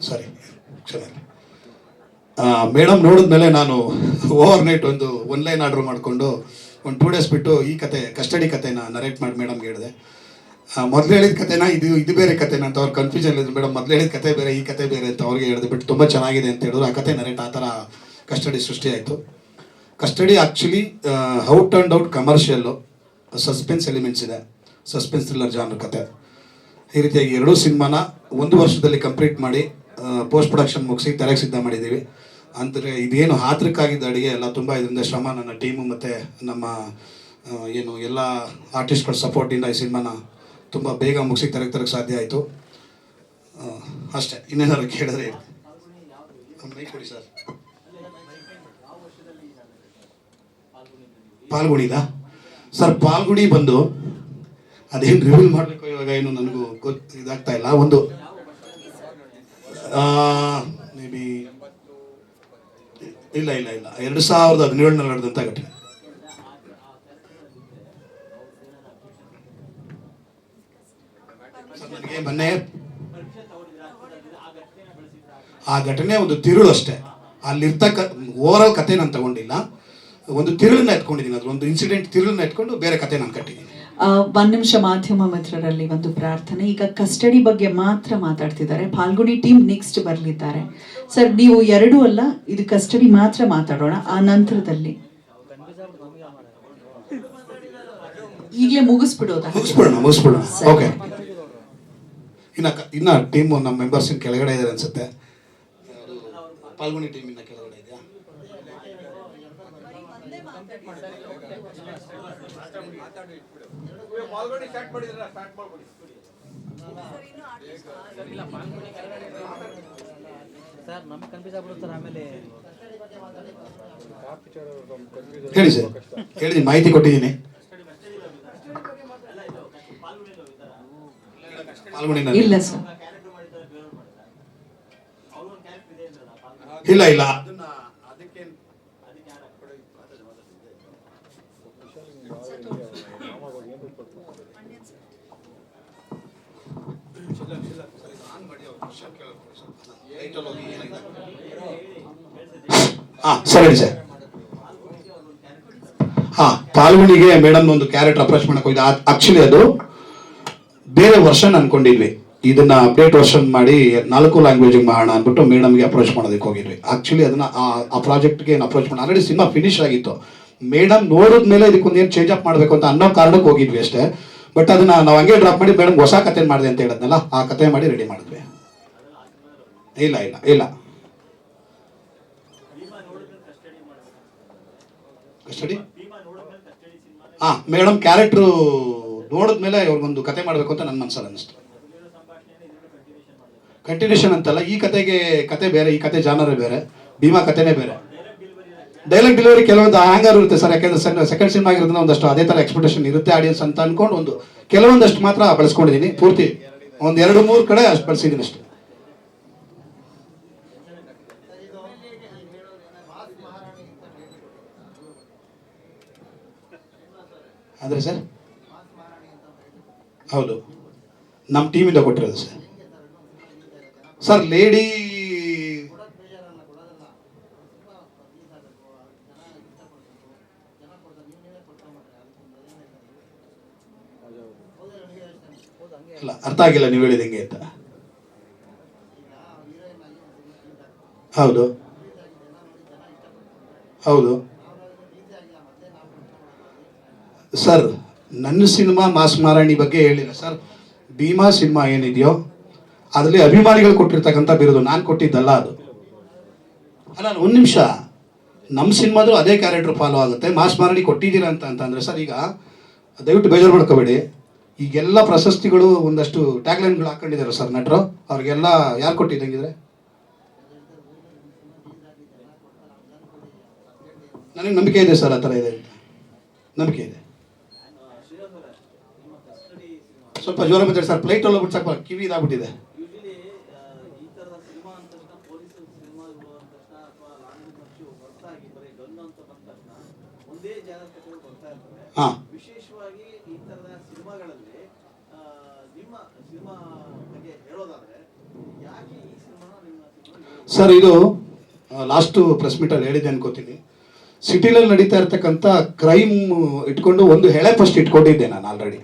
S6: ಸಾರಿ ಮೇಡಮ್ ನೋಡಿದ್ಮೇಲೆ ನಾನು ಓವರ್ ನೈಟ್ ಒಂದು ಒನ್ಲೈನ್ ಆರ್ಡರ್ ಮಾಡಿಕೊಂಡು ಒಂದು ಟೂ ಡೇಸ್ ಬಿಟ್ಟು ಈ ಕತೆ ಕಸ್ಟಡಿ ಕತೆನ ನರೇಟ್ ಮಾಡಿ ಮೇಡಮ್ಗೆ ಹೇಳಿದೆ. ಮೊದಲು ಹೇಳಿದ ಕತೆನ, ಇದು ಇದು ಬೇರೆ ಕತೆನ ಅಂತ ಅವ್ರು ಕನ್ಫ್ಯೂಷನ್ ಇದ್ರು. ಮೇಡಮ್ ಮೊದಲು ಹೇಳಿದ ಕತೆ ಬೇರೆ, ಈ ಕತೆ ಬೇರೆ ಅಂತ ಅವ್ರಿಗೆ ಹೇಳಿದೆ. ಬಿಟ್ಟು ತುಂಬ ಚೆನ್ನಾಗಿದೆ ಅಂತ ಹೇಳಿದ್ರು. ಆ ಕತೆ ನರೇಟ್ ಆ ಥರ custody ಸೃಷ್ಟಿಯಾಯಿತು custody actually out and out commercial suspense elements ಇದೆ. ಸಸ್ಪೆನ್ಸ್ ಥ್ರಿಲ್ಲರ್ ಜಾನರ್ ಕತೆ. ಈ ರೀತಿಯಾಗಿ ಎರಡೂ ಸಿನಿಮಾನ ಒಂದು ವರ್ಷದಲ್ಲಿ ಕಂಪ್ಲೀಟ್ ಮಾಡಿ ಪೋಸ್ಟ್ ಪ್ರೊಡಕ್ಷನ್ ಮುಗಿಸಿ ತೆರೆಗೆ ಸಿದ್ಧ ಮಾಡಿದ್ದೀವಿ. ಅಂದರೆ ಇದೇನು ಹಾತ್ರಕ್ಕಾಗಿದ್ದ ಅಡುಗೆ ಎಲ್ಲ ತುಂಬ ಇದರಿಂದ ಶ್ರಮ ನನ್ನ ಟೀಮು ಮತ್ತು ನಮ್ಮ ಏನು ಎಲ್ಲ ಆರ್ಟಿಸ್ಟ್ಗಳ ಸಪೋರ್ಟಿಂದ ಈ ಸಿನಿಮಾನ ತುಂಬ ಬೇಗ ಮುಗಿಸಿ ತರಕ್ಕೆ ತರಕ್ಕೆ ಸಾಧ್ಯ ಆಯಿತು. ಅಷ್ಟೇ. ಇನ್ನೇನಾದ್ರು ಕೇಳಿದ್ರೆ ಕೊಡಿ ಸರ್ ಪಾಲ್ಗುಣಿದ ಸರ್ ಪಾಲ್ಗುಣಿ ಬಂದು ಅದೇನು ರಿವೀಲ್ ಮಾಡಬೇಕು ಇವಾಗ ಏನು ನನಗೂ ಗೊತ್ತು ಇದಾಗ್ತಾ ಇಲ್ಲ. ಒಂದು ಇಲ್ಲ ಇಲ್ಲ ಇಲ್ಲ. ಎರಡು ಸಾವಿರದ ಹದಿನೇಳನಲ್ಲಿ ನಡೆದಂತ ಘಟನೆ. ಮೊನ್ನೆ ಆ ಘಟನೆ ಒಂದು ತಿರುಳು ಅಷ್ಟೇ. ಅಲ್ಲಿರ್ತಕ್ಕ ಓವರಾಲ್ ಕತೆ ನಾನು ತಗೊಂಡಿಲ್ಲ. ಒಂದು ತಿರುಳನ್ನ ಎತ್ಕೊಂಡಿದ್ದೀನಿ. ಅದ್ರ ಒಂದು ಇನ್ಸಿಡೆಂಟ್ ತಿರುಳನ್ನ ಎತ್ಕೊಂಡು ಬೇರೆ ಕತೆ ನಾನು ಕಟ್ಟಿದ್ದೀನಿ.
S1: ಒಂದ್ ನಿಮಿಷ ಮಾಧ್ಯಮ ಮಿತ್ರರಲ್ಲಿ ಒಂದು ಪ್ರಾರ್ಥನೆ. ಈಗ ಕಸ್ಟಡಿ ಬಗ್ಗೆ ಮಾತ್ರ ಮಾತಾಡ್ತಿದ್ದಾರೆ. ಫಾಲ್ಗುಣಿ ಟೀಮ್ ನೆಕ್ಸ್ಟ್ ಬರಲಿದ್ದಾರೆ. ಸರ್ ನೀವು ಎರಡೂ ಅಲ್ಲ ಇದು ಕಸ್ಟಡಿ ಮಾತ್ರ ಮಾತಾಡೋಣ. ಆ ನಂತರದಲ್ಲಿ. ಈಗಲೇ ಮುಗಿಸ್ಬಿಡೋದಾ?
S6: ಮುಗಿಸ್ಬಿಡೋಣ ಮುಗಿಸ್ಬಿಡೋಣ.
S1: ಸರಿ.
S6: ಓಕೆ ಇನ್ನ ಇನ್ನ ಟೀಮ್ ನಮ್ಮ ಮೆಂಬರ್ಸ್ ಕೆಳಗಡೆ ಇದ್ದಾರೆ ಅನ್ಸುತ್ತೆ. ಫಾಲ್ಗುಣಿ ಟೀಮ್ ಇನ್ನ ಕೆಳಗಡೆ
S7: ಸರ್ ನಮ್ಗೆ ಕನ್ಫ್ಯೂಸ್ ಆಗ್ಬಿಡುತ್ತೆ ಸರ್ ಆಮೇಲೆ
S6: ಹೇಳಿ ಸರ್ ಹೇಳಿ ಮಾಹಿತಿ ಕೊಟ್ಟಿದ್ದೀನಿ.
S1: ಇಲ್ಲ ಸರ್.
S6: ಇಲ್ಲ ಇಲ್ಲ. ಹಾ, ಸರಿ ಸರ್. ಹಾ ಮೇಡಮ್ ಒಂದು ಕ್ಯಾರೆಕ್ಟರ್ ಅಪ್ರೋಚ್ ಮಾಡಕ್ ಹೋಗಿದೆ. ಆಕ್ಚುಲಿ ಅದು ಬೇರೆ ವರ್ಷನ್ ಅನ್ಕೊಂಡಿದ್ವಿ. ಇದನ್ನ ಅಪ್ಡೇಟ್ ವರ್ಷನ್ ಮಾಡಿ ನಾಲ್ಕು ಲ್ಯಾಂಗ್ವೇಜ್ ಮಾಡೋಣ ಅಂದ್ಬಿಟ್ಟು ಮೇಡಮ್ಗೆ ಅಪ್ರೋಚ್ ಮಾಡೋದಕ್ಕೆ ಹೋಗಿದ್ವಿ. ಆಕ್ಚುಲಿ ಅದನ್ನ ಆ- ಪ್ರಾಜೆಕ್ಟ್ ಪ್ರಾಜೆಕ್ಟ್ಗೆ ಏನು ಅಪ್ರೋಚ್ ಮಾಡಿ ಆಲ್ರೆಡಿ ಸಿನಿಮಾ ಫಿನಿಶ್ ಆಗಿತ್ತು. ಮೇಡಮ್ ನೋಡಿದ್ಮೇಲೆ ಇದಕ್ಕೊಂದು ಏನು ಚೇಂಜ್ ಅಪ್ ಮಾಡಬೇಕು ಅಂತ ಅನ್ನೋ ಕಾರಣಕ್ಕೆ ಹೋಗಿದ್ವಿ ಅಷ್ಟೇ. ಬಟ್ ಅದನ್ನ ನಾವು ಹಂಗೆ ಡ್ರಾಪ್ ಮಾಡಿ ಮೇಡಮ್ ಹೊಸ ಕತೆ ಮಾಡಿದೆ ಅಂತ ಹೇಳಿದ್ನಲ್ಲ, ಆ ಕತೆ ಮಾಡಿ ರೆಡಿ ಮಾಡಿದ್ವಿ. ಇಲ್ಲ ಇಲ್ಲ ಇಲ್ಲ. ಕಸ್ಟಡಿ? ಹಾ ಮೇಡಮ್, ಕ್ಯಾರೆಕ್ಟ್ರು ನೋಡಿದ್ಮೇಲೆ ಇವ್ರಿಗೊಂದು ಕತೆ ಮಾಡಬೇಕು ಅಂತ ನನ್ನ ಮನಸ್ಸಲ್ಲಿ ಅನ್ನಿಸ್ತು ಕಂಟಿನ್ಯೂಷನ್ ಅಂತಲ್ಲ, ಈ ಕತೆಗೆ ಕತೆ ಬೇರೆ, ಈ ಕತೆ ಜಾನರ್ ಬೇರೆ, ಭೀಮಾ ಕತೆನೇ ಬೇರೆ. ಡೈಲಾಗ್ ಡೆಲಿವರಿ ಕೆಲವೊಂದು ಹ್ಯಾಂಗರ್ ಇರುತ್ತೆ ಸರ್, ಯಾಕೆಂದ್ರೆ ಸೆಕೆಂಡ್ ಸಿನಿಮಾ ಆಗಿರೋದ್ರಿಂದ ಒಂದಷ್ಟು ಅದೇ ಥರ ಎಕ್ಸ್ಪೆಕ್ಟೇಷನ್ ಇರುತ್ತೆ ಆಡಿಯನ್ಸ್ ಅಂತ ಅನ್ಕೊಂಡು ಒಂದು, ಕೆಲವೊಂದಷ್ಟು ಮಾತ್ರ ಬಳಸ್ಕೊಂಡಿದ್ದೀನಿ. ಪೂರ್ತಿ ಒಂದು ಎರಡು ಮೂರು ಕಡೆ ಅಷ್ಟು ಬಳಸಿದ್ದೀನಿ ಅಷ್ಟೇ. ಆದರೆ ಸರ್? ಹೌದು. ನಮ್ಮ ಟೀಮಿಂದ ಕೊಟ್ಟಿರೋದು ಸರ್. ಸರ್, ಲೇಡಿ ಅಲ್ಲ, ಅರ್ಥ ಆಗಿಲ್ಲ ನೀವು ಹೇಳಿದ ಹೆಂಗೆ ಅಂತ. ಹೌದು. ಹೌದು. ಸರ್, ನನ್ನ ಸಿನಿಮಾ ಮಾಸ್ ಮಾರಾಣಿ ಬಗ್ಗೆ ಹೇಳಿಲ್ಲ. ಸರ್, ಭೀಮಾ ಸಿನಿಮಾ ಏನಿದೆಯೋ, ಅದರಲ್ಲಿ ಅಭಿಮಾನಿಗಳು ಕೊಟ್ಟಿರ್ತಕ್ಕಂಥ ಬಿರುದು, ನಾನು ಕೊಟ್ಟಿದ್ದಲ್ಲ ಅದು. ಅಲ್ಲ ಒಂದು ನಿಮಿಷ. ನಮ್ಮ ಸಿನಿಮಾದ್ರು ಅದೇ ಕ್ಯಾರೆಕ್ಟರ್ ಫಾಲೋ ಆಗುತ್ತೆ, ಮಾಸ್ ಮಾರಾಣಿ ಕೊಟ್ಟಿದ್ದೀರಾ ಅಂತ ಅಂತಂದರೆ ಸರ್, ಈಗ ದಯವಿಟ್ಟು ಬೇಜಾರು ಮಾಡ್ಕೋಬೇಡಿ. ಈಗೆಲ್ಲ ಪ್ರಶಸ್ತಿಗಳು ಒಂದಷ್ಟು ಟ್ಯಾಗ್ಲೈನ್ಗಳು ಹಾಕೊಂಡಿದ್ದಾರೆ ಸರ್, ನಟರು. ಅವ್ರಿಗೆಲ್ಲ ಯಾರು ಕೊಟ್ಟಿದ್ದಂಗಿದ್ರೆ? ನನಗೆ ನಂಬಿಕೆ ಇದೆ ಸರ್, ಆ ಥರ ಇದೆ ಅಂತ. ನಂಬಿಕೆ ಇದೆ. ಸ್ವಲ್ಪ ಜೋರ ಬಿದ್ದಾರೆ ಸರ್ ಪ್ಲೇಟ್ ಎಲ್ಲ ಬಿಟ್ಟು ಸ್ವಲ್ಪ ಕಿವಿ ಇದಾಗ್ಬಿಟ್ಟಿದೆ. ಹಾ.
S7: ವಿಶೇಷವಾಗಿ ಈ ಥರದ ಸಿನಿಮಾಗಳಲ್ಲಿ ನಿಮ್ಮ ಸಿನಿಮಾ ಬಗ್ಗೆ ಹೇಳೋದಾದ್ರೆ ಯಾಕೆ ಈ ಸಿನಿಮಾನ ನಿಮ್ಮ
S6: ಸರ್ ಇದು ಲಾಸ್ಟು ಪ್ರೆಸ್ ಮೀಟಲ್ಲಿ ಹೇಳಿದೆ ಅನ್ಕೋತೀನಿ. ಸಿಟಿಲಲ್ಲಿ ನಡೀತಾ ಇರ್ತಕ್ಕಂಥ ಕ್ರೈಮ್ ಇಟ್ಕೊಂಡು ಒಂದು ಹೆಳೆ ಫಸ್ಟ್ ಇಟ್ಕೊಂಡಿದ್ದೆ ನಾನು ಆಲ್ರೆಡಿ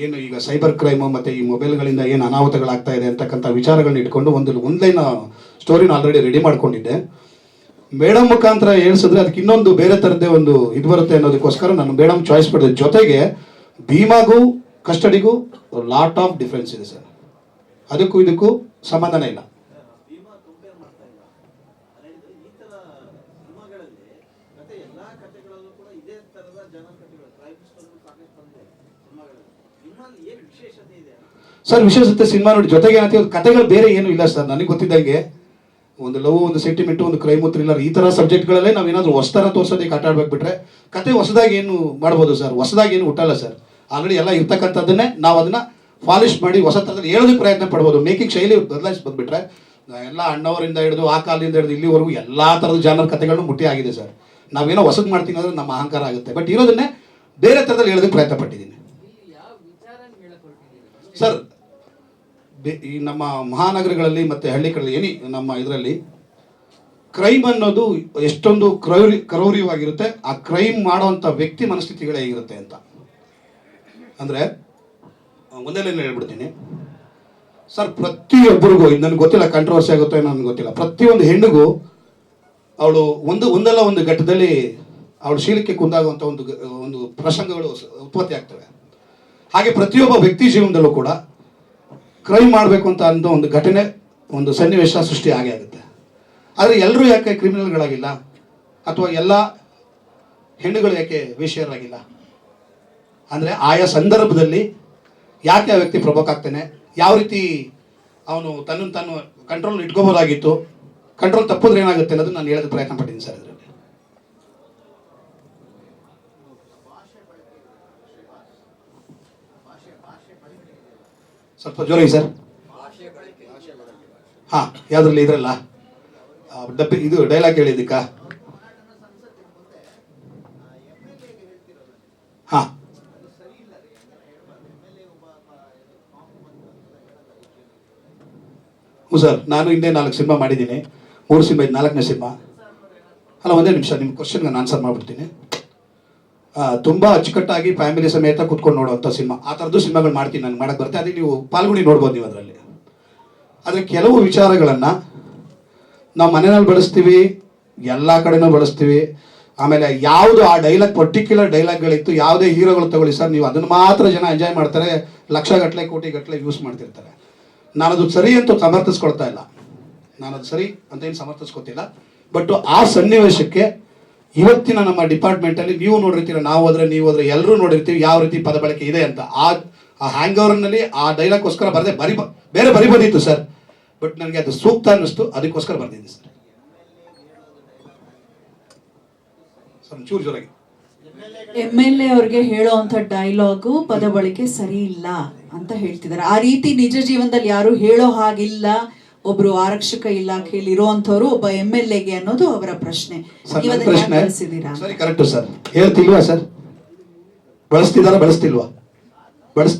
S6: ಏನು ಈಗ ಸೈಬರ್ ಕ್ರೈಮು ಮತ್ತು ಈ ಮೊಬೈಲ್ಗಳಿಂದ ಏನು ಅನಾಹುತಗಳಾಗ್ತಾ ಇದೆ ಅಂತಕ್ಕಂಥ ವಿಚಾರಗಳನ್ನ ಇಟ್ಕೊಂಡು ಒಂದು ಒಂದು ಲೈನ್ ಸ್ಟೋರಿನ ಆಲ್ರೆಡಿ ರೆಡಿ ಮಾಡ್ಕೊಂಡಿದ್ದೆ. ಮೇಡಮ್ ಮುಖಾಂತರ ಹೇಳ್ಸಿದ್ರೆ ಅದಕ್ಕೆ ಇನ್ನೊಂದು ಬೇರೆ ಥರದ್ದೇ ಒಂದು ಇದು ಬರುತ್ತೆ ಅನ್ನೋದಕ್ಕೋಸ್ಕರ ನಾನು ಮೇಡಮ್ ಚಾಯ್ಸ್ ಪಡೆದ ಜೊತೆಗೆ ಭೀಮಾಗೂ ಕಸ್ಟಡಿಗೂ ಲಾಟ್ ಆಫ್ ಡಿಫ್ರೆನ್ಸ್ ಇದೆ ಸರ್. ಅದಕ್ಕೂ ಇದಕ್ಕೂ ಸಂಬಂಧನೇ ಇಲ್ಲ
S7: ಭೀಮಾ ಕಂಪೇರ್ ಮಾಡ್ತಾ ಇಲ್ಲ ಅದೇನಿದ್ರೆ ಈ ಥರ ಸಿನಿಮಾಗಳಲ್ಲಿ ಮತ್ತೆ ಎಲ್ಲಾ ಕಥೆಗಳಲ್ಲೂ ಕೂಡ ಇದೇ ಥರದ ಜನ ಕಥೆಗಳು ಕ್ರೈಮ್ ಸ್ಟೋರಿ ಸಾಕಷ್ಟು ಬಂದಿದೆ ಸಿನಿಮಾಗಳಲ್ಲಿ ನಿಮ್ಮಲ್ಲಿ ಏನು ವಿಶೇಷತೆ ಇದೆ
S6: ಸರ್ ವಿಶೇಷತೆ ಸಿನಿಮಾ ನೋಡಿ ಜೊತೆಗೆ ಏನಂತ ಕತೆಗಳು ಬೇರೆ ಏನು ಇಲ್ಲ ಸರ್ ನನಗೆ ಗೊತ್ತಿದ್ದಂಗೆ. ಒಂದು ಲವ್ ಒಂದು ಸೆಂಟಿಮೆಂಟ್ ಒಂದು ಕ್ರೈಮ್ ಥ್ರಿಲ್ಲರ್ ಈ ಥರ ಸಬ್ಜೆಕ್ಟ್ಗಳಲ್ಲೇ ನಾವು ಏನಾದರೂ ಹೊಸತರ ತೋರ್ಸೋದಕ್ಕೆ ಆಟ ಆಡ್ಬೇಕು ಬಿಟ್ರೆ ಕತೆ ಹೊಸದಾಗಿ ಏನು ಮಾಡ್ಬೋದು ಸರ್ ಹೊಸದಾಗಿ ಏನು ಹುಟ್ಟಲ್ಲ ಸರ್. ಆಲ್ರೆಡಿ ಎಲ್ಲ ಇರ್ತಕ್ಕಂಥದ್ದನ್ನೇ ನಾವು ಅದನ್ನ ಪಾಲಿಶ್ ಮಾಡಿ ಹೊಸ ಥರದಲ್ಲಿ ಹೇಳೋದಕ್ಕೆ ಪ್ರಯತ್ನ ಪಡ್ಬೋದು. ಮೇಕಿಂಗ್ ಶೈಲಿ ಬದಲಾಯಿಸಿ ಬಂದ್ಬಿಟ್ರೆ ಎಲ್ಲ ಅಣ್ಣವರಿಂದ ಹಿಡಿದು ಆ ಕಾಲದಿಂದ ಹಿಡಿದು ಇಲ್ಲಿವರೆಗೂ ಎಲ್ಲ ಥರದ ಜಾನರ್ ಕಥೆಗಳನ್ನು ಮುಟ್ಟಿ ಆಗಿದೆ ಸರ್. ನಾವೇನೋ ಹೊಸದು ಮಾಡ್ತೀನಿ ಅಂದ್ರೆ ನಮ್ಮ ಅಹಂಕಾರ ಆಗುತ್ತೆ. ಬಟ್ ಇರೋದನ್ನೇ ಬೇರೆ ಥರದಲ್ಲಿ ಹೇಳೋದಕ್ಕೆ ಪ್ರಯತ್ನ ಪಟ್ಟಿದ್ದೀನಿ. ಸರ್ ಈ ನಮ್ಮ ಮಹಾನಗರಗಳಲ್ಲಿ ಮತ್ತೆ ಹಳ್ಳಿಗಳಲ್ಲಿ ಏನಿ ನಮ್ಮ ಇದರಲ್ಲಿ ಕ್ರೈಮ್ ಅನ್ನೋದು ಎಷ್ಟೊಂದು ಕ್ರೌರಿ ಕ್ರೌರ್ಯವಾಗಿರುತ್ತೆ. ಆ ಕ್ರೈಮ್ ಮಾಡುವಂಥ ವ್ಯಕ್ತಿ ಮನಸ್ಥಿತಿಗಳೇ ಹೇಗಿರುತ್ತೆ ಅಂತ. ಅಂದರೆ ಒಂದೇ ಲೈನ್ ಹೇಳ್ಬಿಡ್ತೀನಿ. ಸರ್, ಪ್ರತಿಯೊಬ್ಬರಿಗೂ, ಇದು ನನಗೆ ಗೊತ್ತಿಲ್ಲ ಕಂಟ್ರವರ್ಸಿ ಆಗುತ್ತೋ ನನಗೆ ಗೊತ್ತಿಲ್ಲ. ಪ್ರತಿಯೊಂದು ಹೆಣ್ಣಿಗೂ ಅವಳು ಒಂದು, ಒಂದಲ್ಲ ಒಂದು ಘಟ್ಟದಲ್ಲಿ ಅವಳು ಶೀಲಕ್ಕೆ ಕುಂದಾಗುವಂಥ ಒಂದು ಒಂದು ಪ್ರಸಂಗಗಳು ಉತ್ಪತ್ತಿ ಆಗ್ತವೆ. ಹಾಗೆ ಪ್ರತಿಯೊಬ್ಬ ವ್ಯಕ್ತಿ ಜೀವನದಲ್ಲೂ ಕೂಡ ಕ್ರೈಮ್ ಮಾಡಬೇಕು ಅಂತ ಅನ್ನೋ ಒಂದು ಘಟನೆ, ಒಂದು ಸನ್ನಿವೇಶ ಸೃಷ್ಟಿ ಆಗೇ ಆಗುತ್ತೆ. ಆದರೆ ಎಲ್ಲರೂ ಯಾಕೆ ಕ್ರಿಮಿನಲ್ಗಳಾಗಿಲ್ಲ? ಅಥವಾ ಎಲ್ಲ ಹೆಣ್ಣುಗಳು ಯಾಕೆ ವೇಷಿಯರಾಗಿಲ್ಲ ಅಂದರೆ ಆಯಾ ಸಂದರ್ಭದಲ್ಲಿ ಯಾಕೆ ಆ ವ್ಯಕ್ತಿ ಪ್ರಭಾಕ್ ಆಗ್ತಾನೆ ಯಾವ ರೀತಿ ಅವನು ತನ್ನನ್ನು ತಾನು ಕಂಟ್ರೋಲ್ ಇಟ್ಕೋಬೋದಾಗಿತ್ತು? ಕಂಟ್ರೋಲ್ ತಪ್ಪಿದ್ರೆ ಏನಾಗುತ್ತೆ ಅನ್ನೋದು ನಾನು ಹೇಳೋದು ಪ್ರಯತ್ನ ಪಟ್ಟಿದ್ದೀನಿ ಸರ್ ಇದರಲ್ಲಿ ಸ್ವಲ್ಪ ಜೋರಿ ಸರ್. ಹಾಂ, ಯಾವುದ್ರಲ್ಲಿ ಇದ್ರಲ್ಲ? ಡಬ್ಬಿ, ಇದು ಡೈಲಾಗ್ ಹೇಳಿದ್ದಕ್ಕ. ಹಾಂ. ಹ್ಞೂ ಸರ್, ನಾನು ಹಿಂದೆ ನಾಲ್ಕು ಸಿನಿಮಾ ಮಾಡಿದ್ದೀನಿ. ಮೂರು ಸಿನಿಮಾ, ಇದು ನಾಲ್ಕನೇ ಸಿನಿಮಾ. ಅಲ್ಲ, ಒಂದೇ ನಿಮಿಷ, ನಿಮ್ಮ ಕ್ವಶನ್ಗೆ ನಾನು ಆನ್ಸರ್ ಮಾಡಿಬಿಡ್ತೀನಿ. ತುಂಬ ಅಚ್ಚುಕಟ್ಟಾಗಿ ಫ್ಯಾಮಿಲಿ ಸಮೇತ ಕುತ್ಕೊಂಡು ನೋಡುವಂಥ ಸಿನಿಮಾ. ಆ ಥರದ್ದು ಸಿನಿಮಾಗಳು ಮಾಡ್ತೀನಿ ನಾನು ಮಾಡಕ್ಕೆ ಬರುತ್ತೆ ಅದೇ ನೀವು ಪಾಲ್ಗುಣಿ ನೋಡ್ಬೋದು ನೀವು ಅದರಲ್ಲಿ. ಆದರೆ ಕೆಲವು ವಿಚಾರಗಳನ್ನು ನಾವು ಮನೆಯಲ್ಲಿ ಬಳಸ್ತೀವಿ, ಎಲ್ಲ ಕಡೆನೂ ಬಳಸ್ತೀವಿ. ಆಮೇಲೆ ಯಾವುದು ಆ ಡೈಲಾಗ್, ಪರ್ಟಿಕ್ಯುಲರ್ ಡೈಲಾಗ್ಗಳಿತ್ತು, ಯಾವುದೇ ಹೀರೋಗಳು ತಗೊಳ್ಳಿ ಸರ್, ನೀವು ಅದನ್ನು ಮಾತ್ರ ಜನ ಎಂಜಾಯ್ ಮಾಡ್ತಾರೆ ಲಕ್ಷ ಗಟ್ಟಲೆ ಕೋಟಿ ಗಟ್ಟಲೆ ಯೂಸ್ ಮಾಡ್ತಿರ್ತಾರೆ. ನಾನು ಅದು ಸರಿ ಅಂತ ಸಮರ್ಥಿಸ್ಕೊಳ್ತಾ ಇಲ್ಲ. ನಾನು ಅದು ಸರಿ ಅಂತ ಏನು ಸಮರ್ಥಿಸ್ಕೊತಿಲ್ಲ. ಬಟ್ ಆ ಸನ್ನಿವೇಶಕ್ಕೆ ಇವತ್ತಿನ ನಮ್ಮ ಡಿಪಾರ್ಟ್ಮೆಂಟಲ್ಲಿ ನೀವು ನೋಡಿರ್ತೀರ, ನಾವು ಹೋದ್ರೆ ನೀವು ಹೋದ್ರೆ ಎಲ್ಲರೂ ನೋಡಿರ್ತೀವಿ ಯಾವ ರೀತಿ ಪದ ಬಳಕೆ ಇದೆ ಅಂತ. ಆ ಆ ಹ್ಯಾಂಗ್ ಓವರ್ನಲ್ಲಿ ಆ ಡೈಲಾಗ್ಗೋಸ್ಕರ ಬರದೆ ಬರಿ ಬೇರೆ ಬರಿಬೋದಿತ್ತು ಸರ್ ಬಟ್ ನನಗೆ ಅದು ಸೂಕ್ತ ಅನ್ನಿಸ್ತು, ಅದಕ್ಕೋಸ್ಕರ ಬರ್ದಿದ್ದೆ ಸರ್
S1: ಎಂ ಎಲ್ ಎ ಅವ್ರಿಗೆ ಹೇಳೋವಂಥ ಡೈಲಾಗು ಪದ ಬಳಕೆ ಸರಿ ಇಲ್ಲ ಅಂತ ಹೇಳ್ತಿದ್ದಾರೆ. ಆ ರೀತಿ ನಿಜ ಜೀವನದಲ್ಲಿ ಯಾರು ಹೇಳೋ ಹಾಗಿಲ್ಲ. ಒಬ್ರು ಆರಕ್ಷಕ ಇಲಾಖೆಯಲ್ಲಿ ಇರುವಂತವ್ರು ಒಬ್ಬ ಎಂ ಎಲ್ ಎಗೆ ಅನ್ನೋದು ಅವರ ಪ್ರಶ್ನೆ.
S6: ಇವತ್ತು
S1: ನೀವು ಅದನ್ನ ಯಾಕೆ
S6: ಪ್ರಶ್ನೆ ಸರಿ ಕರೆಕ್ಟು ಸರ್. ಹೇಳ್ತಿಲ್ವಾ ಸರ್? ಬಳಸ್ತಿದಾರ ಬಳಸ್ತಿಲ್ವಾ? ಬಳಸ್